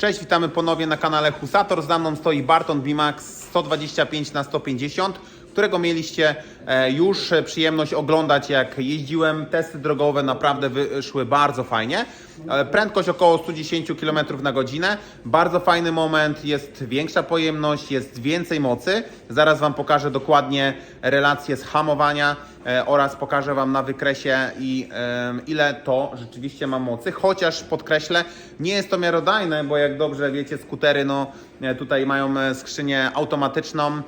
Cześć, witamy ponownie na kanale Husator. Za mną stoi Barton Bimax 125 na 150 którego mieliście e, już e, przyjemność oglądać, jak jeździłem. Testy drogowe naprawdę wyszły bardzo fajnie. E, Prędkość około 110 km na godzinę. Bardzo fajny moment, jest większa pojemność, jest więcej mocy. Zaraz Wam pokażę dokładnie relacje z hamowania oraz pokażę Wam na wykresie i ile to rzeczywiście ma mocy. Chociaż podkreślę, nie jest to miarodajne, bo jak dobrze wiecie, skutery no, tutaj mają skrzynię automatyczną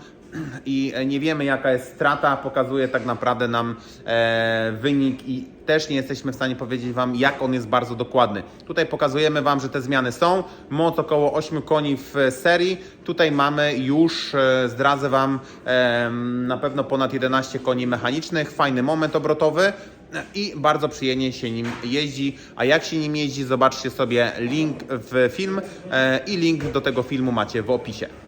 i nie wiemy jaka jest strata, pokazuje tak naprawdę nam e, wynik i też nie jesteśmy w stanie powiedzieć Wam jak on jest bardzo dokładny. Tutaj pokazujemy Wam, że te zmiany są. Moc około 8 koni w serii. Tutaj mamy już, e, zdradzę Wam, e, na pewno ponad 11 koni mechanicznych. Fajny moment obrotowy i bardzo przyjemnie się nim jeździ. A jak się nim jeździ, zobaczcie sobie link w film e, i link do tego filmu macie w opisie.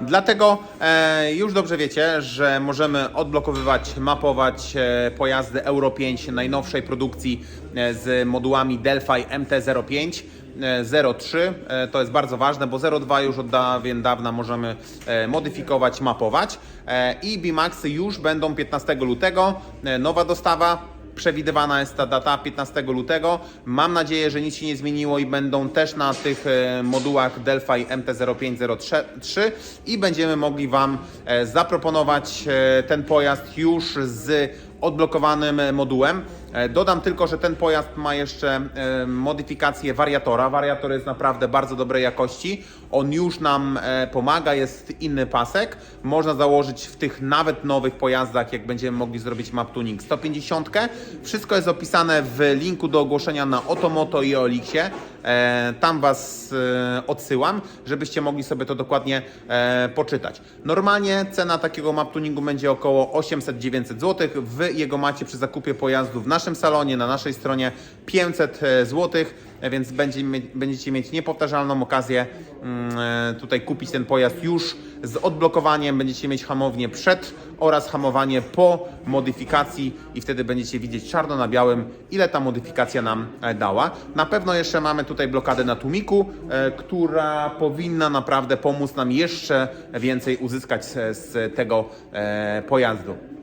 Dlatego e, już dobrze wiecie, że możemy odblokowywać, mapować e, pojazdy Euro 5 najnowszej produkcji e, z modułami Delphi MT-05. e, 03 e, to jest bardzo ważne, bo 02 już od dawien dawna możemy modyfikować, mapować i Bimaxy już będą 15 lutego. Nowa dostawa, Przewidywana jest ta data 15 lutego. Mam nadzieję, że nic się nie zmieniło i będą też na tych e, modułach Delphi MT-0503 i będziemy mogli Wam e, zaproponować e, ten pojazd już z odblokowanym modułem. E, Dodam tylko, że ten pojazd ma jeszcze e, modyfikację wariatora. Wariator jest naprawdę bardzo dobrej jakości. On już nam e, pomaga, jest inny pasek. Można założyć w tych nawet nowych pojazdach, jak będziemy mogli zrobić map tuning 150. Wszystko jest opisane w linku do ogłoszenia na Otomoto i Olixie. E, Tam Was e, odsyłam, żebyście mogli sobie to dokładnie e, poczytać. Normalnie cena takiego map tuningu będzie około 800-900 zł. W jego macie przy zakupie pojazdu w naszym salonie, na naszej stronie 500 zł, więc będzie, będziecie mieć niepowtarzalną okazję mm, e, tutaj kupić ten pojazd już z odblokowaniem. Będziecie mieć hamownię przed oraz hamowanie po modyfikacji i wtedy będziecie widzieć czarno na białym, ile ta modyfikacja nam e, dała. Na pewno jeszcze mamy tutaj blokadę na tłumiku, e, która powinna naprawdę pomóc nam jeszcze więcej uzyskać z, tego e, pojazdu.